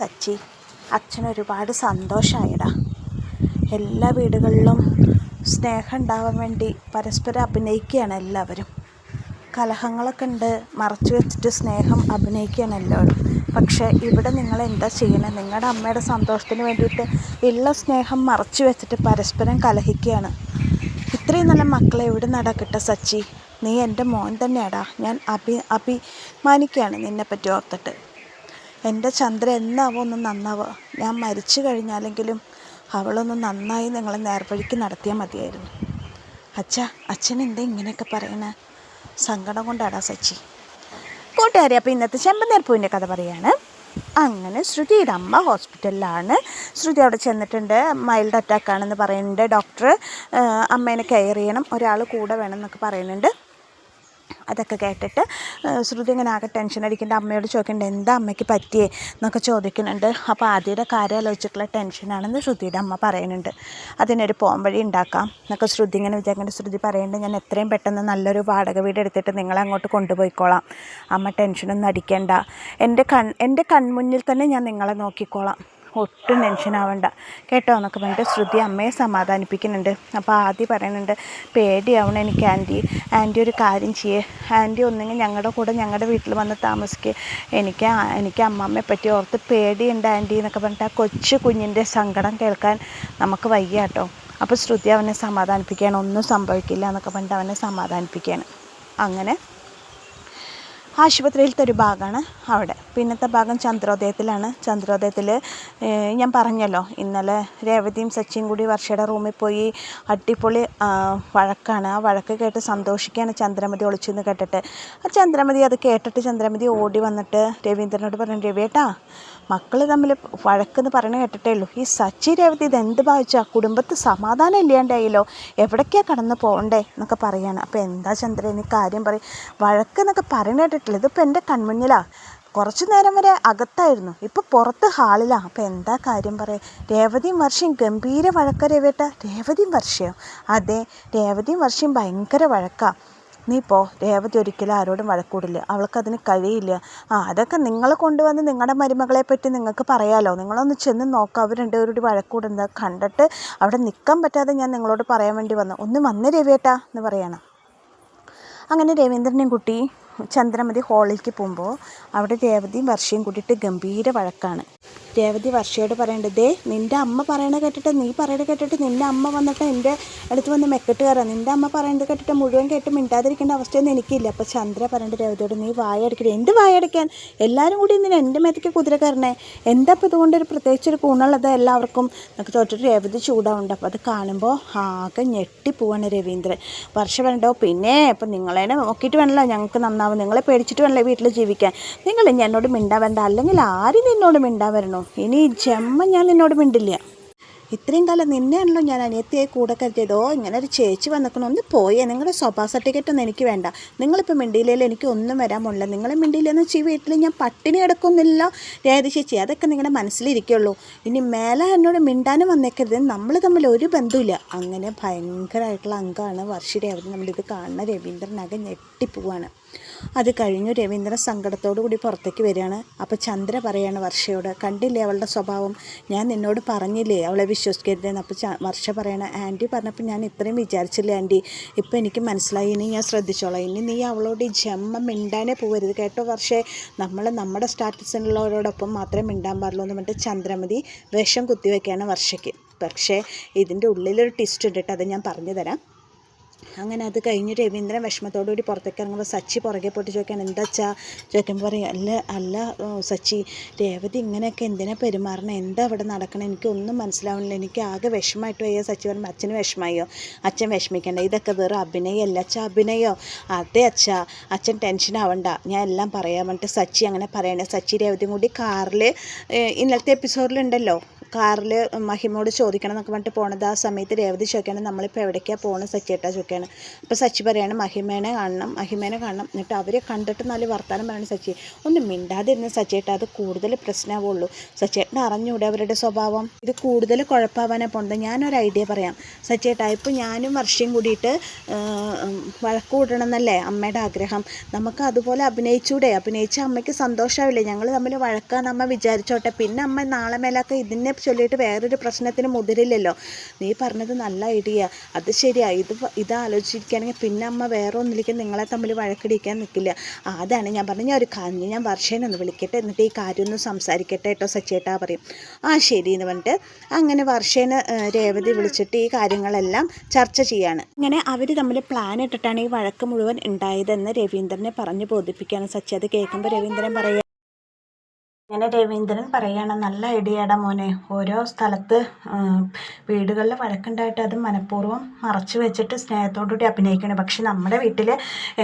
സച്ചി അച്ഛൻ ഒരുപാട് സന്തോഷമായിടാ എല്ലാ വീടുകളിലും സ്നേഹം ഉണ്ടാവാൻ വേണ്ടി പരസ്പരം അഭിനയിക്കുകയാണ് എല്ലാവരും. കലഹങ്ങളൊക്കെ ഉണ്ട് മറച്ചു വെച്ചിട്ട് സ്നേഹം അഭിനയിക്കുകയാണ് എല്ലാവരും. പക്ഷേ ഇവിടെ നിങ്ങൾ എന്താ ചെയ്യണേ? നിങ്ങളുടെ അമ്മയുടെ സന്തോഷത്തിന് വേണ്ടിയിട്ട് ഉള്ള സ്നേഹം മറച്ചു വെച്ചിട്ട് പരസ്പരം കലഹിക്കുകയാണ്. ഇത്രയും നല്ല മക്കളെ എവിടെ നടാ കിട്ടുക സച്ചി? നീ എന്റെ മോൻ തന്നെയാടാ. ഞാൻ അഭി അഭിമാനിക്കുകയാണ് നിന്നെപ്പറ്റി ഓർത്തിട്ട്. എന്റെ ചന്ദ്ര എന്നാവോ ഒന്ന് നന്നാവോ? ഞാൻ മരിച്ചു കഴിഞ്ഞാലെങ്കിലും അവളൊന്ന് നന്നായി നിങ്ങളെ നേർവഴിക്ക് നടത്തിയാൽ മതിയായിരുന്നു. അച്ഛ അച്ഛൻ എന്താ ഇങ്ങനെയൊക്കെ പറയണേ സങ്കടം കൊണ്ടാടാ സച്ചി. കൂട്ടുകാരി അപ്പോൾ ഇന്നത്തെ ചെമ്പനേർപ്പൂവിന്റെ കഥ പറയാണ്. അങ്ങനെ ശ്രുതിയുടെ അമ്മ ഹോസ്പിറ്റലിലാണ്. ശ്രുതി അവിടെ ചെന്നിട്ടുണ്ട്. മൈൽഡ് അറ്റാക്കാണെന്ന് പറയുന്നുണ്ട്. ഡോക്ടർ അമ്മേനെ കെയർ ചെയ്യണം. ഒരാൾ കൂടെ വേണം എന്നൊക്കെ പറയുന്നുണ്ട്. അതൊക്കെ കേട്ടിട്ട് ശ്രുതി ഇങ്ങനെ ആകെ ടെൻഷൻ അടിക്കേണ്ട. അമ്മയോട് ചോദിക്കേണ്ട എന്താ അമ്മയ്ക്ക് പറ്റിയേ? എന്നൊക്കെ ചോദിക്കുന്നുണ്ട്. അപ്പോൾ ആദ്യയുടെ കാര്യം ആലോചിച്ചിട്ടുള്ള ടെൻഷനാണെന്ന് ശ്രുതിയുടെ അമ്മ പറയുന്നുണ്ട്. അതിനൊരു പോം വഴി ഉണ്ടാക്കാം എന്നൊക്കെ ശ്രുതി ഇങ്ങനെ വിചാരിക്കേണ്ട ശ്രുതി പറയേണ്ടത് ഞാൻ എത്രയും പെട്ടെന്ന് നല്ലൊരു വാടക വീട് എടുത്തിട്ട് നിങ്ങളെ അങ്ങോട്ട് കൊണ്ടുപോയിക്കോളാം. അമ്മ ടെൻഷനൊന്നും അടിക്കേണ്ട. എന്റെ കൺ എന്റെ കൺമുന്നിൽ തന്നെ ഞാൻ നിങ്ങളെ നോക്കിക്കോളാം. ഒട്ടും ടെൻഷൻ ആവണ്ട. കേട്ടോ? എന്നൊക്കെ പറഞ്ഞിട്ട് ശ്രുതി അമ്മയെ സമാധാനിപ്പിക്കുന്നുണ്ട്. അപ്പോൾ ആദ്യം പറയുന്നുണ്ട് പേടിയാവണം എനിക്ക് ആന്റി. ആന്റി ഒരു കാര്യം ചെയ്യേ. ആന്റി ഒന്നെങ്കിൽ ഞങ്ങളുടെ കൂടെ ഞങ്ങളുടെ വീട്ടിൽ വന്ന് താമസിക്കുക എനിക്ക് എനിക്ക് അമ്മമ്മയെ പറ്റി ഓർത്ത് പേടിയുണ്ട് ആന്റി എന്നൊക്കെ പറഞ്ഞിട്ട് ആ കൊച്ചു കുഞ്ഞിന്റെ സങ്കടം കേൾക്കാൻ നമുക്ക് വയ്യ കേട്ടോ അപ്പോൾ ശ്രുതി അവനെ സമാധാനിപ്പിക്കുകയാണ്. ഒന്നും സംഭവിക്കില്ല എന്നൊക്കെ പറഞ്ഞിട്ട് അവനെ സമാധാനിപ്പിക്കുകയാണ്. അങ്ങനെ ആശുപത്രിയിലത്തെ ഒരു ഭാഗമാണ് അവിടെ. പിന്നത്തെ ഭാഗം ചന്ദ്രോദയത്തിലാണ്. ചന്ദ്രോദയത്തിൽ ഞാൻ പറഞ്ഞല്ലോ ഇന്നലെ രേവതിയും സച്ചിയും കൂടി വർഷയുടെ റൂമിൽ പോയി അടിപൊളി വഴക്കാണ്. ആ വഴക്ക് കേട്ട് സന്തോഷിക്കുകയാണ് ചന്ദ്രമതി ഒളിച്ചെന്ന് കേട്ടിട്ട്. ആ ചന്ദ്രമതി അത് കേട്ടിട്ട് ചന്ദ്രമതി ഓടി വന്നിട്ട് രവീന്ദ്രനോട് പറഞ്ഞു രവിയേട്ടാ മക്കൾ തമ്മിൽ വഴക്കെന്ന് പറയണ കേട്ടിട്ടേ ഉള്ളൂ. ഈ സച്ചി രേവതി ഇത് എന്ത് ഭാവിച്ചാ? കുടുംബത്ത് സമാധാനം ഇല്ലാണ്ടായില്ലോ. എവിടേക്കാണ് കടന്ന് പോകണ്ടേ എന്നൊക്കെ പറയാണ്. അപ്പോൾ എന്താ ചന്ദ്രൻ ഈ കാര്യം പറയും വഴക്കെന്നൊക്കെ പറയണ കേട്ടിട്ടില്ല ഇതിപ്പോൾ എന്റെ കൺമുന്നിലാണ് കുറച്ച് നേരം വരെ അകത്തായിരുന്നു. ഇപ്പോൾ പുറത്ത് ഹാളിലാണ് അപ്പോൾ എന്താ കാര്യം പറയാം? രേവതിയും വർഷയും ഗംഭീര വഴക്ക വേട്ട. രേവതിയും വർഷയോ? അതെ രേവതിയും വർഷയും ഭയങ്കര വഴക്കാണ് നീ പോ. രേവതി ഒരിക്കലും ആരോടും വഴക്കൂടില്ല. അവൾക്കതിന് കഴിയില്ല. ആ അതൊക്കെ നിങ്ങൾ കൊണ്ടുവന്ന് നിങ്ങളുടെ മരുമകളെ പറ്റി നിങ്ങൾക്ക് പറയാമല്ലോ നിങ്ങളൊന്ന് ചെന്ന് നോക്കുക അവർ രണ്ടുപേരോട് വഴക്കൂടുന്നത് കണ്ടിട്ട് അവിടെ നിൽക്കാൻ പറ്റാതെ ഞാൻ നിങ്ങളോട് പറയാൻ വേണ്ടി വന്നു. ഒന്ന് വന്ന് രവിയേട്ടാ എന്ന് പറയണം. അങ്ങനെ രവീന്ദ്രനെയും കുട്ടി ചന്ദ്രമതി ഹോളിലേക്ക് പോകുമ്പോൾ അവിടെ രേവതിയും വർഷയും കൂട്ടിയിട്ട് ഗംഭീര വഴക്കാണ്. രേവതി വർഷയോട് പറയേണ്ടത് നിന്റെ അമ്മ പറയണത് കേട്ടിട്ട് നീ പറയണത് കേട്ടിട്ട് നിന്റെ അമ്മ വന്നിട്ട് എന്റെ അടുത്ത് വന്ന് മെക്കെട്ട് കയറാം. നിന്റെ അമ്മ പറയണത് കേട്ടിട്ട് മുഴുവൻ കേട്ട് മിണ്ടാതിരിക്കേണ്ട അവസ്ഥയൊന്നും എനിക്കില്ല. അപ്പോൾ ചന്ദ്ര പറയേണ്ട രേവതിയോട് നീ വായടക്കരുത് എന്ത് വായടക്കാൻ? എല്ലാവരും കൂടി ഇന്നിന് എന്റെ മേത്തേക്ക് കുതിര കയറണേ. എന്താ ഇപ്പോൾ ഇതുകൊണ്ടൊരു പ്രത്യേകിച്ച് ഒരു ഗുണമുള്ളത് എല്ലാവർക്കും? നമുക്ക് തൊട്ടിട്ട് രേവതി ചൂടാവുണ്ട്. അപ്പോൾ അത് കാണുമ്പോൾ ആകെ ഞെട്ടിപ്പോവാണ് രവീന്ദ്രൻ. വർഷ വേണ്ടോ പിന്നെ ഇപ്പം നിങ്ങളെ നോക്കിയിട്ട് വേണമല്ലോ ഞങ്ങൾക്ക് നന്നാവും നിങ്ങളെ പേടിച്ചിട്ട് വേണമല്ലോ വീട്ടിൽ ജീവിക്കാൻ. നിങ്ങൾ ഇനി എന്നോട് മിണ്ടാൻ വേണ്ട അല്ലെങ്കിൽ ആരും നിന്നോട് മിണ്ടാൻ വരണോ? ഇനി ജമ്മ ഞാൻ നിന്നോട് മിണ്ടില്ല. ഇത്രയും കാലം നിന്നെയാണല്ലോ ഞാൻ അനിയത്തിയെ കൂടെ കരുതിയത്. ഇങ്ങനെ ഒരു ചേച്ചി വന്നിക്കണം. ഒന്ന് പോയേ. നിങ്ങളുടെ സ്വഭാവ സർട്ടിഫിക്കറ്റ് ഒന്നും എനിക്ക് വേണ്ട. നിങ്ങളിപ്പോൾ മിണ്ടിയില്ലെങ്കിൽ എനിക്ക് ഒന്നും വരാൻ പോണില്ല. നിങ്ങൾ മിണ്ടിയില്ലെന്ന് വെച്ചാൽ വീട്ടിൽ ഞാൻ പട്ടിണി കിടക്കുന്നില്ല. രേതി ചേച്ചി അതൊക്കെ നിങ്ങളുടെ മനസ്സിലിരിക്കുള്ളൂ. ഇനി മേലെ എന്നോട് മിണ്ടാനും വന്നേക്കരുത്. നമ്മൾ തമ്മിൽ ഒരു ബന്ധമില്ല അങ്ങനെ ഭയങ്കരമായിട്ടുള്ള അംഗമാണ് വർഷി രേവതി നമ്മളിത് കാണുന്ന രവീന്ദ്രനകം ഞെട്ടിപ്പോവാണ്. അത് കഴിഞ്ഞു രവീന്ദ്രൻ സങ്കടത്തോടു കൂടി പുറത്തേക്ക് വരികയാണ്. അപ്പോൾ ചന്ദ്ര പറയാണ് വർഷയോട് കണ്ടില്ലേ അവളുടെ സ്വഭാവം? ഞാൻ നിന്നോട് പറഞ്ഞില്ലേ അവളെ വിശ്വസിക്കരുതെന്ന്? അപ്പോൾ വർഷ പറയണ ആന്റി പറഞ്ഞപ്പോൾ ഞാൻ ഇത്രയും വിചാരിച്ചില്ല ആന്റി? ഇപ്പോൾ എനിക്ക് മനസ്സിലായി ഇനി ഞാൻ ശ്രദ്ധിച്ചോളാം. ഇനി നീ അവളോട് ഈ ജമ്മ മിണ്ടാനേ പോകരുത് കേട്ടോ വർഷേ. നമ്മൾ നമ്മുടെ സ്റ്റാറ്റസിലുള്ളവരോടൊപ്പം മാത്രമേ മിണ്ടാൻ പാടുള്ളൂ എന്ന് പറഞ്ഞിട്ട് ചന്ദ്രമതി വിഷം കുത്തിവെക്കുകയാണ് വർഷയ്ക്ക്. പക്ഷേ ഇതിന്റെ ഉള്ളിലൊരു ടിസ്റ്റ് ഉണ്ട് അത് ഞാൻ പറഞ്ഞു തരാം അങ്ങനെ അത് കഴിഞ്ഞ് രവീന്ദ്രൻ വിഷമത്തോടു കൂടി പുറത്തേക്ക് ഇറങ്ങുമ്പോൾ സച്ചി പുറകെ പോയിട്ട് ചോദിക്കാൻ എന്താ വെച്ചാ ചോദിക്കുമ്പോൾ പറയും അല്ല അല്ല സച്ചി രേവതി ഇങ്ങനെയൊക്കെ എന്തിനാ പെരുമാറണം? എന്താ അവിടെ നടക്കണം? എനിക്കൊന്നും മനസ്സിലാവുന്നില്ല എനിക്ക് ആകെ വിഷമമായിട്ട് വയ്യ. സച്ചി പറയുമ്പോൾ അച്ഛന് വിഷമമായോ? അച്ഛൻ വിഷമിക്കണ്ട. ഇതൊക്കെ വെറും അഭിനയമല്ല അച്ഛ അഭിനയോ? അതെ അച്ഛ. അച്ഛൻ ടെൻഷൻ ആവണ്ട. ഞാൻ എല്ലാം പറയാൻ വേണ്ടിയിട്ട് സച്ചി അങ്ങനെ പറയണേ. സച്ചി രേവതിയും കൂടി കാറിൽ ഇന്നലത്തെ എപ്പിസോഡിലുണ്ടല്ലോ കാറിൽ മഹിമോട് ചോദിക്കണം എന്നൊക്കെ പറഞ്ഞിട്ട് പോണത് ആ സമയത്ത് രേവതി ചോദിക്കുകയാണ് നമ്മളിപ്പോൾ എവിടേക്കാണ് പോകണം സച്ചിയേട്ടാ ചോദിക്കുകയാണ്. അപ്പോൾ സച്ചി പറയാണ് മഹിമേനെ കാണണം മഹിമേനെ കാണണം. എന്നിട്ട് അവരെ കണ്ടിട്ട് നല്ല വർത്താനം പറയണം സച്ചി. ഒന്ന് മിണ്ടാതിരുന്ന സച്ചേട്ട അത് കൂടുതൽ പ്രശ്നമാവുള്ളൂ. സച്ചിയേട്ടൻ അറിഞ്ഞൂടെ അവരുടെ സ്വഭാവം? ഇത് കൂടുതൽ കുഴപ്പമാവാനാണ് പോണത്. ഞാനൊരു ഐഡിയ പറയാം. സച്ചിയേട്ടാ ഇപ്പോൾ ഞാനും വർഷയും കൂടിയിട്ട് വഴക്ക് കൂടണം എന്നല്ലേ അമ്മയുടെ ആഗ്രഹം. നമുക്ക് അതുപോലെ അഭിനയിച്ചൂടെ. അഭിനയിച്ച അമ്മയ്ക്ക് സന്തോഷമാവില്ലേ ഞങ്ങൾ തമ്മിൽ വഴക്കാന്ന് അമ്മ വിചാരിച്ചോട്ടെ. പിന്നെ അമ്മ നാളെ മേലൊക്കെ ഇതിനെ ചൊല്ലിയിട്ട് വേറൊരു പ്രശ്നത്തിന് മുതിരില്ലല്ലോ. നീ പറഞ്ഞത് നല്ല ഐഡിയ. അത് ശരിയാ. ഇത് ഇത് ആലോചിച്ചിരിക്കുകയാണെങ്കിൽ പിന്നെ അമ്മ വേറെ ഒന്നിലേക്ക് നിങ്ങളെ തമ്മിൽ വഴക്കടിക്കാൻ നിൽക്കില്ല. അതാണ് ഞാൻ പറഞ്ഞു ഞാൻ ഒരു കാര്യം ഞാൻ വർഷേനെ ഒന്ന് വിളിക്കട്ടെ. എന്നിട്ട് ഈ കാര്യം ഒന്ന് സംസാരിക്കട്ടെ കേട്ടോ സച്ചേട്ടാ പറയും. ആ ശരി എന്ന് പറഞ്ഞിട്ട് അങ്ങനെ വർഷേന് രേവതി വിളിച്ചിട്ട് ഈ കാര്യങ്ങളെല്ലാം ചർച്ച ചെയ്യാണ്. ഇങ്ങനെ അവർ തമ്മിൽ പ്ലാൻ ഇട്ടിട്ടാണ് ഈ വഴക്ക് മുഴുവൻ ഉണ്ടായതെന്ന് രവീന്ദ്രനെ പറഞ്ഞ് ബോധിപ്പിക്കുകയാണ് സച്ചി. അത് കേൾക്കുമ്പോൾ രവീന്ദ്രൻ പറയുക ഇങ്ങനെ രവീന്ദ്രൻ പറയാണ് നല്ല ഐഡിയയുടെ മോനെ. ഓരോ സ്ഥലത്ത് വീടുകളിൽ വഴക്കുണ്ടായിട്ട് അത് മനഃപൂർവം മറച്ചു വെച്ചിട്ട് സ്നേഹത്തോടുകൂടി അഭിനയിക്കണം. പക്ഷെ നമ്മുടെ വീട്ടിൽ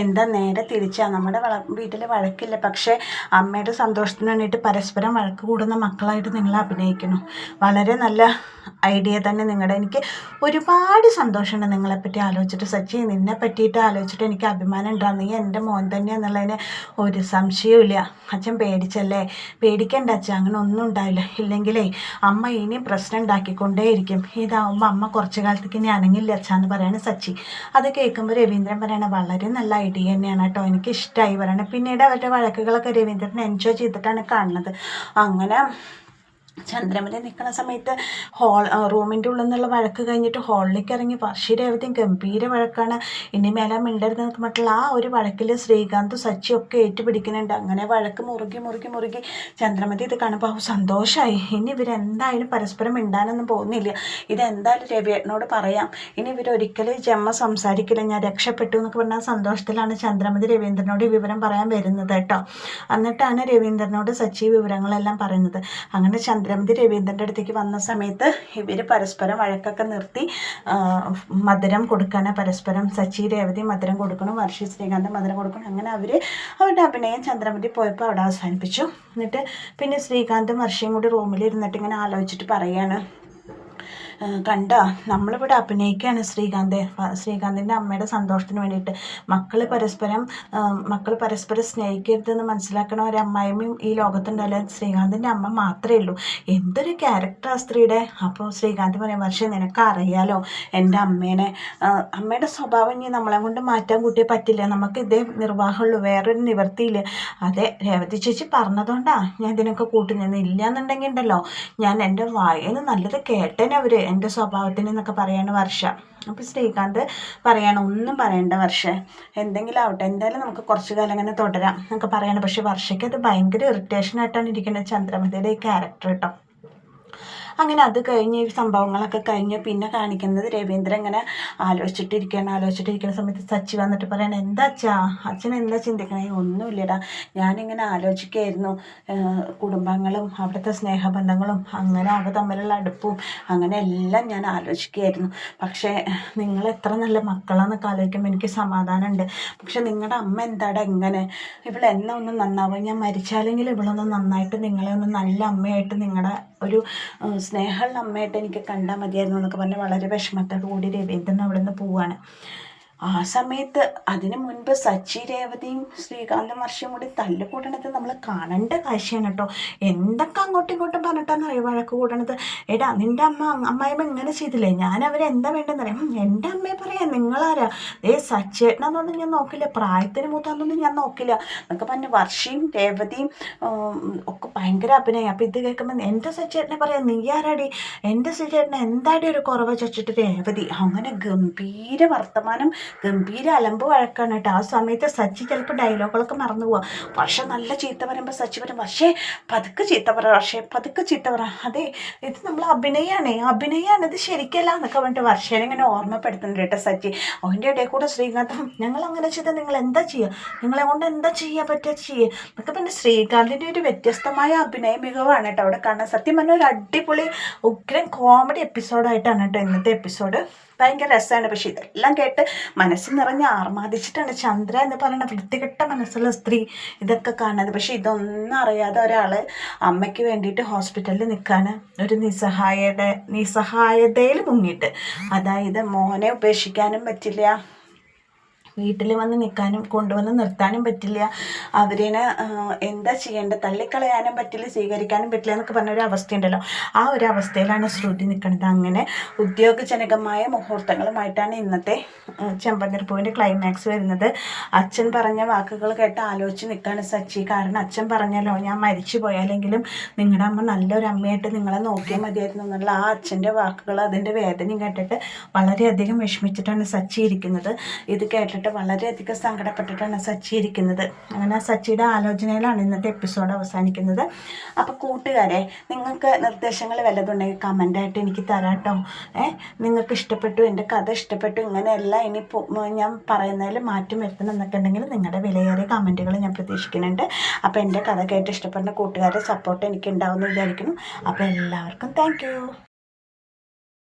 എന്താ നേരെ തിരിച്ചാണ് നമ്മുടെ വള വീട്ടിൽ വഴക്കില്ല. പക്ഷേ അമ്മയുടെ സന്തോഷത്തിന് വേണ്ടിയിട്ട് പരസ്പരം വഴക്ക് കൂടുന്ന മക്കളായിട്ട് നിങ്ങൾ അഭിനയിക്കുന്നു വളരെ നല്ല ഐഡിയ തന്നെ നിങ്ങളുടെ. എനിക്ക് ഒരുപാട് സന്തോഷമുണ്ട് നിങ്ങളെപ്പറ്റി ആലോചിച്ചിട്ട്. സച്ചി നിന്നെ പറ്റിയിട്ട് ആലോചിച്ചിട്ട് എനിക്ക് അഭിമാനം ഉണ്ടാകും നീ എന്റെ മോൻ തന്നെയാണെന്നുള്ളതിന് ഒരു സംശയവും ഇല്ല അച്ഛൻ പേടിച്ചല്ലേ? പേടിക്കണ്ട അച്ഛൻ അങ്ങനെ ഒന്നും ഉണ്ടാവില്ല. ഇല്ലെങ്കിലേ അമ്മ ഇനിയും പ്രശ്നം ഉണ്ടാക്കിക്കൊണ്ടേയിരിക്കും. ഇതാവുമ്പോൾ അമ്മ കുറച്ച് കാലത്തേക്ക് ഇനി അനങ്ങില്ല അച്ഛാന്ന് പറയാണ് സച്ചി. അത് കേൾക്കുമ്പോൾ രവീന്ദ്രൻ പറയണ വളരെ നല്ല ഐഡിയ തന്നെയാണ് കേട്ടോ. എനിക്ക് ഇഷ്ടമായി പറയണത് പിന്നീട് അവരുടെ വഴക്കുകളൊക്കെ രവീന്ദ്രൻ എൻജോയ് ചെയ്തിട്ടാണ് കാണുന്നത്. അങ്ങനെ ചന്ദ്രമല നിൽക്കുന്ന സമയത്ത് ഹോൾ റൂമിന്റെ ഉള്ളിൽ നിന്നുള്ള വഴക്ക് കഴിഞ്ഞിട്ട് ഹാളിലേക്ക് ഇറങ്ങി. വർഷി രേവതിയും ഗംഭീര വഴക്കാണ്. ഇനി മേലെ മിണ്ടരുത് മറ്റുള്ള ആ ഒരു വഴക്കിൽ ശ്രീകാന്ത് സച്ചി ഒക്കെ ഏറ്റുപിടിക്കുന്നുണ്ട്. അങ്ങനെ വഴക്ക് മുറുകി മുറുകി മുറുകി. ചന്ദ്രമതി ഇത് കാണുമ്പോൾ സന്തോഷമായി ഇനി ഇവരെന്തായാലും പരസ്പരം മിണ്ടാനൊന്നും പോകുന്നില്ല. ഇതെന്തായാലും രവിയേട്ടനോട് പറയാം. ഇനി ഇവരൊരിക്കലും ജമ്മ സംസാരിക്കില്ല. ഞാൻ രക്ഷപ്പെട്ടു എന്നൊക്കെ പറഞ്ഞാൽ സന്തോഷത്തിലാണ് ചന്ദ്രമതി രവീന്ദ്രനോട് ഈ വിവരം പറയാൻ വരുന്നത് കേട്ടോ. എന്നിട്ടാണ് രവീന്ദ്രനോട് സച്ചി വിവരങ്ങളെല്ലാം പറയുന്നത്. അങ്ങനെ ചന്ദ്രമതി രവീന്ദ്രന്റെ അടുത്തേക്ക് വന്ന സമയത്ത് ഇവർ പരസ്പരം വഴക്കൊക്കെ നിർത്തി മധുരം കൊടുക്കാണ് പരസ്പരം സച്ചി രേവതി മധുരം കൊടുക്കണം വർഷി ശ്രീകാന്ത് മധുരം കൊടുക്കണം അങ്ങനെ അവർ അവരുടെ അഭിനയം ചന്ദ്രമതി പോയപ്പോൾ അവിടെ അവസാനിപ്പിച്ചു. എന്നിട്ട് പിന്നെ ശ്രീകാന്തും വർഷയും കൂടി റൂമിൽ ഇരുന്നിട്ട് ഇങ്ങനെ ആലോചിച്ചിട്ട് പറയാണ് കണ്ടോ? നമ്മളിവിടെ അഭിനയിക്കുകയാണ് ശ്രീകാന്ത്. ശ്രീകാന്തിന്റെ അമ്മയുടെ സന്തോഷത്തിന് വേണ്ടിയിട്ട്. മക്കൾ പരസ്പരം മക്കൾ പരസ്പരം സ്നേഹിക്കരുതെന്ന് മനസ്സിലാക്കണ ഒരു അമ്മായിമ്മയും ഈ ലോകത്തുണ്ടല്ലോ. ശ്രീകാന്തിന്റെ അമ്മ മാത്രമേ ഉള്ളൂ. എന്തൊരു ക്യാരക്ടർ ആ സ്ത്രീയുടെ? അപ്പോൾ ശ്രീകാന്ത് പറയാം പക്ഷേ നിനക്ക് അറിയാലോ എന്റെ അമ്മേനെ അമ്മയുടെ സ്വഭാവം ഇനി നമ്മളെ കൊണ്ട് മാറ്റാൻ കൂട്ടിയേ പറ്റില്ല. നമുക്ക് ഇതേ നിർവാഹമുള്ളൂ വേറൊരു നിവൃത്തിയില്ല. അതെ രേവതി ചേച്ചി പറഞ്ഞതുകൊണ്ടാണ് ഞാൻ ഇതിനൊക്കെ കൂട്ടി ഇല്ല എന്നുണ്ടെങ്കിൽ ഉണ്ടല്ലോ ഞാൻ എന്റെ വായന്ന് നല്ലത് കേട്ടേനെ അവർ എന്റെ സ്വഭാവത്തിന് എന്നൊക്കെ പറയാണ് വർഷ. അപ്പോൾ ശ്രീകാന്ത് പറയാണ് ഒന്നും പറയണ്ട വർഷ. എന്തെങ്കിലും ആവട്ടെ എന്തായാലും നമുക്ക് കുറച്ച് കാലം അങ്ങനെ തുടരാം എന്നൊക്കെ പറയാണ്. പക്ഷേ വർഷയ്ക്ക് അത് ഭയങ്കര ഇറിറ്റേഷൻ ആയിട്ടാണ് ഇരിക്കുന്നത് ചന്ദ്രമതിയുടെ ഈ ക്യാരക്ടർ കേട്ടോ അങ്ങനെ അത് കഴിഞ്ഞ് ഈ സംഭവങ്ങളൊക്കെ കഴിഞ്ഞ് പിന്നെ കാണിക്കുന്നത് രവീന്ദ്രൻ ഇങ്ങനെ ആലോചിച്ചിട്ടിരിക്കുകയാണ്. ആലോചിച്ചിട്ടിരിക്കുന്ന സമയത്ത് സച്ചി വന്നിട്ട് പറയണം എന്താ അച്ഛാ? അച്ഛൻ എന്താ ചിന്തിക്കണേ? ഒന്നുമില്ലടാ. ഞാനിങ്ങനെ ആലോചിക്കുകയായിരുന്നു. കുടുംബങ്ങളും അവിടുത്തെ സ്നേഹബന്ധങ്ങളും അങ്ങനെ അവ തമ്മിലുള്ള അടുപ്പും അങ്ങനെ എല്ലാം ഞാൻ ആലോചിക്കുകയായിരുന്നു. പക്ഷേ നിങ്ങൾ എത്ര നല്ല മക്കളാണെന്നൊക്കെ ആലോചിക്കുമ്പോൾ എനിക്ക് സമാധാനമുണ്ട്. പക്ഷെ നിങ്ങളുടെ അമ്മ എന്താടാ എങ്ങനെ ഇവിടെ എന്നെ ഒന്ന് നന്നാവും? ഞാൻ മരിച്ചാലെങ്കിലും ഇവളൊന്ന് നന്നായിട്ട് നിങ്ങളെ ഒന്ന് നല്ല അമ്മയായിട്ട് നിങ്ങളുടെ ഒരു സ്നേഹമുള്ള അമ്മയായിട്ട് എനിക്ക് കണ്ടാൽ മതിയായിരുന്നു എന്നൊക്കെ പറഞ്ഞ് വളരെ വിഷമത്തോടു കൂടി രവീന്ദ്രൻ അവിടെ നിന്ന് പോവാണ്. ആ സമയത്ത് അതിനു മുൻപ് സച്ചി രേവതിയും ശ്രീകാന്തും വർഷയും കൂടി തല്ലുകൂടണത് നമ്മൾ കാണേണ്ട കാഴ്ചയാണ് കേട്ടോ. എന്തൊക്കെ അങ്ങോട്ടും ഇങ്ങോട്ടും പറഞ്ഞിട്ടാന്ന് അറിയാം വഴക്ക് കൂടണത്? എടാ നിന്റെ അമ്മ അമ്മായിമ്മ ഇങ്ങനെ ചെയ്തില്ലേ? ഞാൻ അവരെ എന്താ വേണ്ടെന്ന് അറിയാം. "ഉം, എന്റെ അമ്മയെ പറയാം നിങ്ങളാരാ? ഏ സച്ചേട്ടനെന്നൊന്നും ഞാൻ നോക്കില്ല പ്രായത്തിന് മൂത്താന്നൊന്നും ഞാൻ നോക്കില്ല എന്നൊക്കെ പറഞ്ഞ് വർഷയും രേവതിയും ഒക്കെ ഭയങ്കര അഭിനയം. അപ്പം ഇത് കേൾക്കുമ്പോൾ എന്റെ സച്ചേട്ടനെ പറയാം നീ ആരാടി? എന്റെ സച്ചേട്ടനെ എന്താടി ഒരു കുറവ് ചച്ചിട്ട് രേവതി? അങ്ങനെ ഗംഭീര വർത്തമാനം ഗംഭീര അലമ്പ് വഴക്കാണ് കേട്ടോ. ആ സമയത്ത് സച്ചി ചിലപ്പോൾ ഡയലോഗുകളൊക്കെ മറന്നു പോവാം. പക്ഷെ നല്ല ചീത്ത പറയുമ്പോൾ സച്ചി പറയും പക്ഷേ പതുക്കെ ചീത്ത പറ പക്ഷേ പതുക്കെ ചീത്ത പറ. അതെ ഇത് നമ്മൾ അഭിനയമാണ് അഭിനയമാണ് ഇത് ശരിക്കല്ല എന്നൊക്കെ പറഞ്ഞിട്ട് വർഷേനെ ഇങ്ങനെ ഓർമ്മപ്പെടുത്തുന്നുണ്ട് കേട്ടോ സച്ചി. അതിന്റെ ഇടയിൽ കൂടെ ശ്രീകാന്തം ഞങ്ങൾ അങ്ങനെ ചെയ്താൽ നിങ്ങൾ എന്താ ചെയ്യുക നിങ്ങളെ കൊണ്ട് എന്താ ചെയ്യാൻ പറ്റുക ചെയ്യുക എന്നൊക്കെ പിന്നെ ശ്രീകാന്തിന്റെ ഒരു വ്യത്യസ്തമായ അഭിനയ മികവാണ് കേട്ടോ അവിടെ കാണാൻ. സത്യം പറഞ്ഞ ഒരു അടിപൊളി ഉഗ്രൻ കോമഡി എപ്പിസോഡായിട്ടാണ് കേട്ടോ ഇന്നത്തെ എപ്പിസോഡ് ഭയങ്കര രസമാണ്. പക്ഷെ ഇതെല്ലാം കേട്ട് മനസ്സിൽ നിറഞ്ഞ് ആർമാദിച്ചിട്ടാണ് ചന്ദ്ര എന്ന് പറയുന്ന വൃത്തികെട്ട മനസ്സുള്ള സ്ത്രീ ഇതൊക്കെ കാണുന്നത്. പക്ഷെ ഇതൊന്നും അറിയാതെ ഒരാൾ അമ്മയ്ക്ക് വേണ്ടിയിട്ട് ഹോസ്പിറ്റലിൽ നിൽക്കാൻ ഒരു നിസ്സഹായത നിസ്സഹായതയിൽ മുങ്ങിയിട്ട്. അതായത് മോനെ ഉപേക്ഷിക്കാനും പറ്റില്ല. വീട്ടിൽ വന്ന് നിൽക്കാനും കൊണ്ടുവന്ന് നിർത്താനും പറ്റില്ല. അവരിനെ എന്താ ചെയ്യേണ്ടത്? തള്ളിക്കളയാനും പറ്റില്ല സ്വീകരിക്കാനും പറ്റില്ല എന്നൊക്കെ പറഞ്ഞൊരു അവസ്ഥയുണ്ടല്ലോ. ആ ഒരു അവസ്ഥയിലാണ് ശ്രുതി നിൽക്കുന്നത് അങ്ങനെ ഉദ്യോഗജനകമായ മുഹൂർത്തങ്ങളുമായിട്ടാണ് ഇന്നത്തെ ചെമ്പന്നിർപ്പൂവിന്റെ ക്ലൈമാക്സ് വരുന്നത്. അച്ഛൻ പറഞ്ഞ വാക്കുകൾ കേട്ട് ആലോചിച്ച് നിൽക്കുകയാണ് സച്ചി. കാരണം അച്ഛൻ പറഞ്ഞല്ലോ ഞാൻ മരിച്ചു പോയാലെങ്കിലും നിങ്ങളുടെ അമ്മ നല്ലൊരു അമ്മയായിട്ട് നിങ്ങളെ നോക്കിയാൽ മതിയായിരുന്നു എന്നുള്ള ആ അച്ഛന്റെ വാക്കുകൾ അതിന്റെ വേദനയും കേട്ടിട്ട് വളരെയധികം വിഷമിച്ചിട്ടാണ് സച്ചി ഇരിക്കുന്നത്. ഇത് കേട്ടിട്ട് വളരെയധികം സങ്കടപ്പെട്ടിട്ടാണ് സച്ചി ഇരിക്കുന്നത്. അങ്ങനെ സച്ചിയുടെ ആലോചനയിലാണ് ഇന്നത്തെ എപ്പിസോഡ് അവസാനിക്കുന്നത്. അപ്പോൾ കൂട്ടുകാരെ നിങ്ങൾക്ക് നിർദ്ദേശങ്ങൾ വല്ലതുണ്ടെങ്കിൽ കമന്റായിട്ട് എനിക്ക് തരാട്ടോ. ഏ നിങ്ങൾക്ക് ഇഷ്ടപ്പെട്ടു എന്റെ കഥ ഇഷ്ടപ്പെട്ടു ഇങ്ങനെയല്ല ഇനി ഞാൻ പറയുന്നതിൽ മാറ്റം വരുത്തണം എന്നൊക്കെ ഉണ്ടെങ്കിൽ നിങ്ങളുടെ വിലയേറിയ കമന്റുകൾ ഞാൻ പ്രതീക്ഷിക്കുന്നുണ്ട്. അപ്പോൾ എന്റെ കഥ കേട്ട് ഇഷ്ടപ്പെടുന്ന കൂട്ടുകാരുടെ സപ്പോർട്ട് എനിക്ക് ഉണ്ടാവുമെന്ന് വിചാരിക്കുന്നു. അപ്പോൾ എല്ലാവർക്കും താങ്ക്